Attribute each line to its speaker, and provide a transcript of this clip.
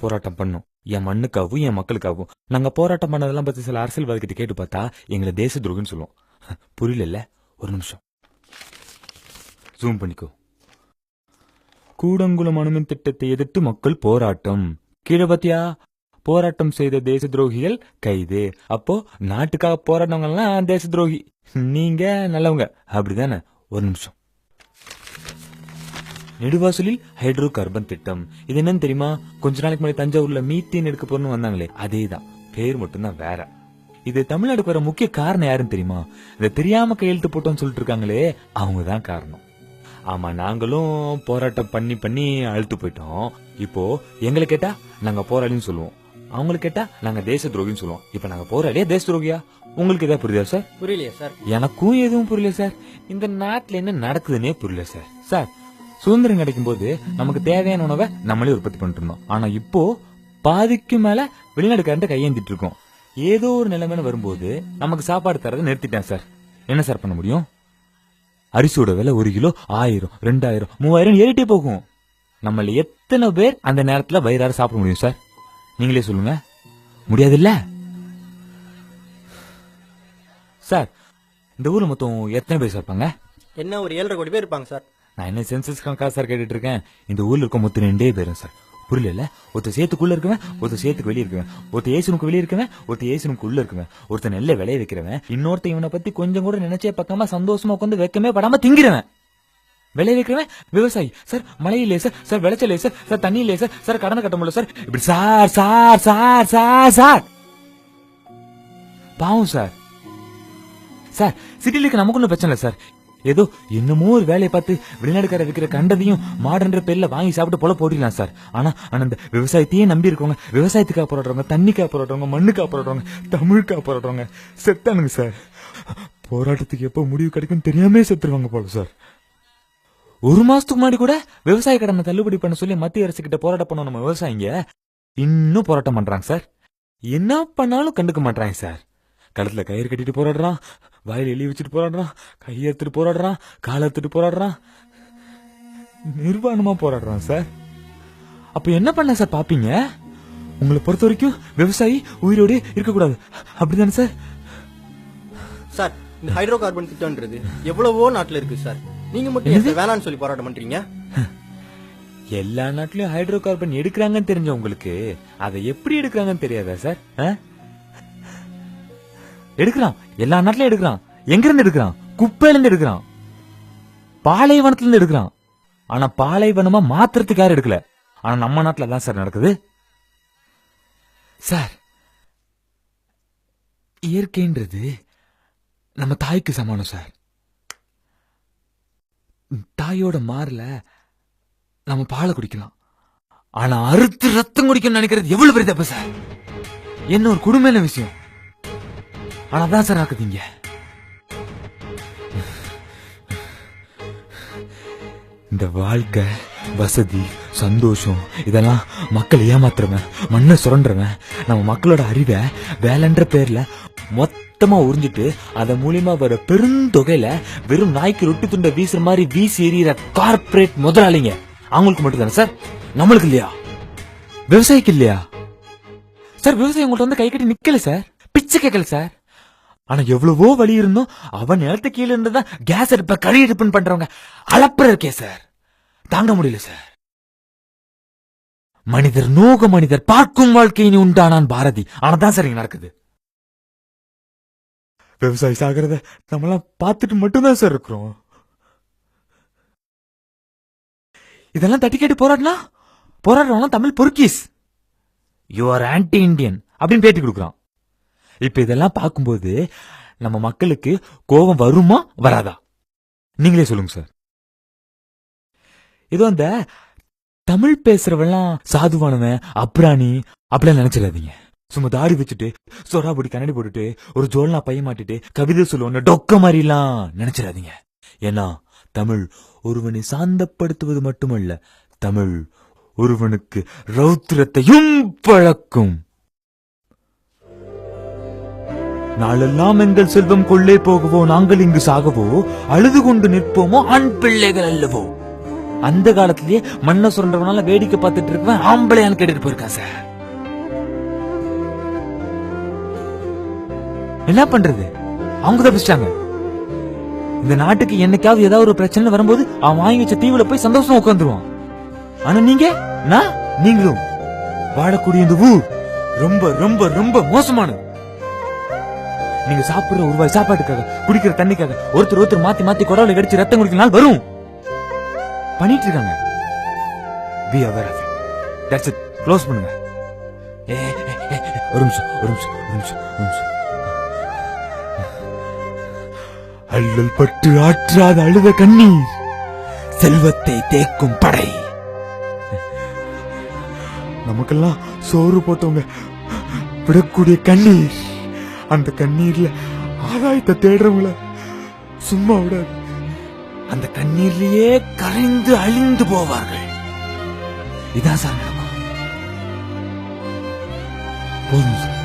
Speaker 1: போராட்டம் பண்ணோம். என் மண்ணுக்காகவும் என் மக்களுக்காகவும். நாங்க போராட்டம் பண்ணதெல்லாம் பத்தி சில அரசியல்வாதிகிட்ட கேட்டு பார்த்தா எங்களை தேச துரோகின்னு சொல்லுவோம். புரியல ஒரு நிமிஷம். ஜூம் பண்ணிக்கோ. கூடங்குளம் அணுமின் திட்டத்தை எதிர்த்து மக்கள் போராட்டம். கீழே பாத்தியா? போராட்டம் செய்த தேச துரோகிகள் கைது. அப்போ நாட்டுக்காக போராடினவங்க தேச துரோகி. நீங்க நல்லவங்க. அப்படிதானே? ஒரு நிமிஷம். நெடுவாசலில் ஹைட்ரோ கார்பன் திட்டம். இது என்னன்னு தெரியுமா? கொஞ்ச நாளைக்கு முன்னாடி தஞ்சாவூர்ல மீத்தேன் எடுக்க போறோம்னு வந்தாங்களே அதேதான். பேர் மட்டும்தான் வேற. இது தமிழ்நாடுக்கு வர முக்கிய காரணம் யாருன்னு தெரியுமா? இதை தெரியாம கையெழுத்து போட்டோம்னு சொல்லிட்டு இருக்காங்களே அவங்க தான் காரணம். ஆமா நாங்களும் போராட்டம் பண்ணி பண்ணி அழுத்து போயிட்டோம். இப்போ எங்களை கேட்டா நாங்க போராளின்னு சொல்லுவோம். அவங்களை கேட்டா நாங்க தேச துரோகின்னு சொல்லுவோம். இப்ப நாங்க போராளியா தேச துரோகியா? உங்களுக்கு ஏதாவது புரியுதா சார்?
Speaker 2: புரியலையா சார்.
Speaker 1: எனக்கும் எதுவும் புரியல சார். இந்த நாட்டுல என்ன நடக்குதுன்னே புரியல சார். சார் சுதந்திரம் கிடைக்கும் போது நமக்கு தேவையான உணவை நம்மளே உற்பத்தி பண்ணிட்டு இருந்தோம் ஆனா இப்போ பாதிக்கு மேல வெளிநாடுக்காரன் கையேந்திட்டு இருக்கோம். ஏதோ ஒரு நிலைமைன்னு வரும்போது நமக்கு சாப்பாடு தரதை நிறுத்திட்டேன் சார். என்ன சார் பண்ண முடியும்? அரிசியோட விலை ஒரு கிலோ ஆயிரம் ரெண்டாயிரம் மூவாயிரம் ஏறிட்டே போகும். நம்மள எத்தனை பேர் அந்த நேரத்துல வயிறார சாப்பிட முடியும் சார்? நீங்களே சொல்லுங்க. முடியாதுல்ல? சார் இந்த ஊர்ல மொத்தம் எத்தனை பேர் சார் இருப்பாங்க?
Speaker 2: என்ன ஒரு ஏழரை கோடி பேர் இருப்பாங்க சார்.
Speaker 1: நான் என்ன சென்சஸ் காசு சார் கேட்டுட்டு இருக்கேன் இந்த ஊர்ல இருக்க மொத்தம் ரெண்டே பேரும் சார் புரியல ஒருத்த சேத்துக்குள்ள இருக்கவன் ஒருத்த சேத்துக்கு வெளியே இருக்கவன். ஒருத்த ஏசுனுக்கு வெளியே இருக்கவன் ஒருத்த ஏசுனுக்கு உள்ள இருக்கவன். ஒருத்த நெல்ல விளைய வைக்கிறவன். இன்னொருத்த இவனை பத்தி கொஞ்சம் கூட நினைச்சே பக்கமா சந்தோஷமா உட்காந்து வைக்கமே படாம திங்கிறவன். விளைய வைக்கிறவன்? விவசாயி. சார் மழை இல்லையே சார் சார் விளைச்சல் இல்லையே சார் சார் தண்ணி இல்லையே சார் சார் கடனை கட்ட முடியல சார் இப்படி sir sir sir sir sir பாவம் சார் சார் சிட்டில இருக்க நமக்கு ஒன்றும் பிரச்சனை இல்லை சார் ஏதோ என்னமோ ஒரு வேலையை பார்த்து வெளிநாடுக்கார விற்கிற கண்டதையும் மாடன்ற பேர்ல வாங்கி சாப்பிட்டு போல போட்டிடலாம் சார். ஆனா ஆனா இந்த விவசாயத்தையே நம்பி இருக்கவங்க விவசாயத்துக்காக போராடுறவங்க தண்ணிக்காக போராடுறவங்க மண்ணுக்காக போராடுறவங்க தமிழுக்காக போராடுறவங்க செத்தானுங்க சார். போராட்டத்துக்கு எப்போ முடிவு கிடைக்கும் தெரியாமே செத்துருவாங்க போல சார். ஒரு மாசத்துக்கு முன்னாடி கூட விவசாய கடனை தள்ளுபடி பண்ண சொல்லி மத்திய அரசு கிட்ட போராட்டம் பண்ணோம் நம்ம விவசாயிங்க. இன்னும் போராட்டம் பண்றாங்க சார். என்ன பண்ணாலும் கண்டுக்க மாட்டாங்க சார். கழுத்துல கயிறு கட்டிட்டு போராடுறான். வாயில எலி வச்சுட்டு போராடுறான். கையை எடுத்துட்டு போராடுறான். காலை எடுத்துட்டு போராடுறான். நிர்வாணமா போராடுறான் சார். அப்ப என்ன பண்ண சார் பாப்பீங்க? உங்களை பொறுத்த வரைக்கும் விவசாயி உயிரோடு இருக்கக்கூடாது. அப்படிதானே சார்?
Speaker 2: சார் இந்த ஹைட்ரோ கார்பன் திட்டம்ன்றது எவ்வளவோ நாட்டுல இருக்கு சார். நீங்க மட்டும் சார் வேணாம்னு சொல்லி போராட்டம் பண்றீங்க?
Speaker 1: எல்லா நாட்டிலயும் ஹைட்ரோ கார்பன் எடுக்கிறாங்கன்னு தெரிஞ்ச உங்களுக்கு அதை எப்படி எடுக்கிறாங்கன்னு தெரியாதா சார்? ஆ? எடுக்கிறான். எல்லா நாட்டிலும் எடுக்கிறான். எங்க இருந்து எடுக்கிறான்? குப்பையில இருந்து எடுக்கிறான். பாலைவனத்துல இருந்து எடுக்கிறான். ஆனா பாலைவனமா மாத்திரத்துக்கு யாரும் எடுக்கல. ஆனா நம்ம நாட்டுல தான் சார் நடக்குது. சார் இயற்கைன்றது நம்ம தாய்க்கு சமானம் சார். தாயோட மாறல நம்ம பாலை குடிக்கலாம். ஆனா அறுத்து ரத்தம் குடிக்கணும்னு நினைக்கிறது எவ்வளவு பெரிய தப்பு சார்? என்ன ஒரு கொடுமையான விஷயம். அதான் சார் ஆக்குதீங்க. இந்த வாழ்க்கை வசதி சந்தோஷம் இதெல்லாம் மக்கள் ஏமாத்துறவன் மண்ணை சுரண்டுறவன் நம்ம மக்களோட அறிவை வேலைன்ற பேர்ல மொத்தமா உறிஞ்சிட்டு அதன் மூலியமா வர பெருந்தொகையில வெறும் நாய்க்கு ரொட்டி துண்டை வீசுற மாதிரி வீசி எறிகிற கார்ப்பரேட் முதலாளிங்க. அவங்களுக்கு மட்டும் தானே சார்? நம்மளுக்கு இல்லையா? விவசாயிக்கு இல்லையா? சார் விவசாயி உங்கள்ட்ட வந்து கை கட்டி நிக்கல சார்? பிச்சை கேட்கல சார்? ஆனா எவ்வளவோ வழி இருந்தும் அவன் நிலத்து கீழே இருந்துதான் கேஸ் அடுப்ப கறி அடுப்புன்னு பண்றவங்க. அளப்புற இருக்கே சார் தாங்க முடியல சார் மனிதர் நோக மனிதர் பார்க்கும் வாழ்க்கையினி உண்டானான் பாரதி. ஆனதான் சார் இங்க நடக்குது. விவசாயி சாகிறத நம்மளாம் பார்த்துட்டு மட்டும்தான் சார் இருக்கிறோம். இதெல்லாம் தட்டி கேட்டு போராடினா? போராடுறவங்க தமிழ் பொறுக்கீஸ். யூ ஆர் ஆன்டி இண்டியன் அப்படின்னு பேட்டி கொடுக்குறான். இப்ப இதெல்லாம் பார்க்கும்போது நம்ம மக்களுக்கு கோபம் வருமா வராதா? நீங்களே சொல்லுங்க சார். ஏதோ அந்த தமிழ் பேசுறவெல்லாம் சாதுவானவன் அப்ராணி அப்படிலாம் நினைச்சிடாதீங்க. சும்மா தாடி வச்சுட்டு சொரா போட்டு கண்ணாடி போட்டுட்டு ஒரு ஜோல்னா பைய மாட்டிட்டு கவிதை சொல்லுவோன்னு டொக்க மாதிரிலாம் நினைச்சிடாதீங்க. ஏன்னா தமிழ் ஒருவனை சாந்தப்படுத்துவது மட்டுமல்ல தமிழ் ஒருவனுக்கு ரௌத்திரத்தையும் பழக்கும். நாளெல்லாம் எங்கள் செல்வம் கொள்ளே போகவோ நாங்கள் இங்கு சாகவோ அழுது கொண்டு நிற்போமோ ஆண் பிள்ளைகள் அல்லவோ. அந்த காலத்திலேயே மண்ணை சுரண்டவனால வேடிக்கை பார்த்துட்டு இருக்கவன் ஆம்பளையான்னு கேட்டுட்டு போயிருக்கான் சார். என்ன பண்றது? அவங்க தப்பிச்சிட்டாங்க இந்த நாட்டுக்கு என்னைக்காவது ஏதாவது ஒரு பிரச்சனை வரும்போது அவன் வாங்கி வச்ச தீவுல போய் சந்தோஷமா உட்காந்துருவான் ஆனா நீங்க? நான்? நீங்களும். வாழக்கூடிய இந்த ஊர் ரொம்ப ரொம்ப ரொம்ப மோசமானது. நீங்க சாப்பிடுற ஒரு வாய் சாப்பாட்டுக்காக குடிக்கிற தண்ணிக்காக ஒருத்தர் ஒருத்தர் மாத்தி மாத்தி குடவுல கடிச்சு ரத்தம் குடிக்கிற நாள் வரும். பண்ணிட்டு இருக்காங்க. Be aware of it. That's close பண்ணுங்க. ஏ, ஒரு நிமிஷம் ஒரு நிமிஷம் ஒரு நிமிஷம் ஒரு நிமிஷம். அல்லல் பட்டு ஆற்றாத அழுத கண்ணீர் செல்வத்தை தேக்கும் படை. நமக்கெல்லாம் சோறு போட்டவங்க விடக்கூடிய கண்ணீர். அந்த கண்ணீர்ல ஆதாயத்தை தேடுறவங்கள சும்மா விடாது. அந்த கண்ணீர்லயே கரைந்து அழிந்து போவார்கள். இதான் சார் நடக்கும். போதும் சார்.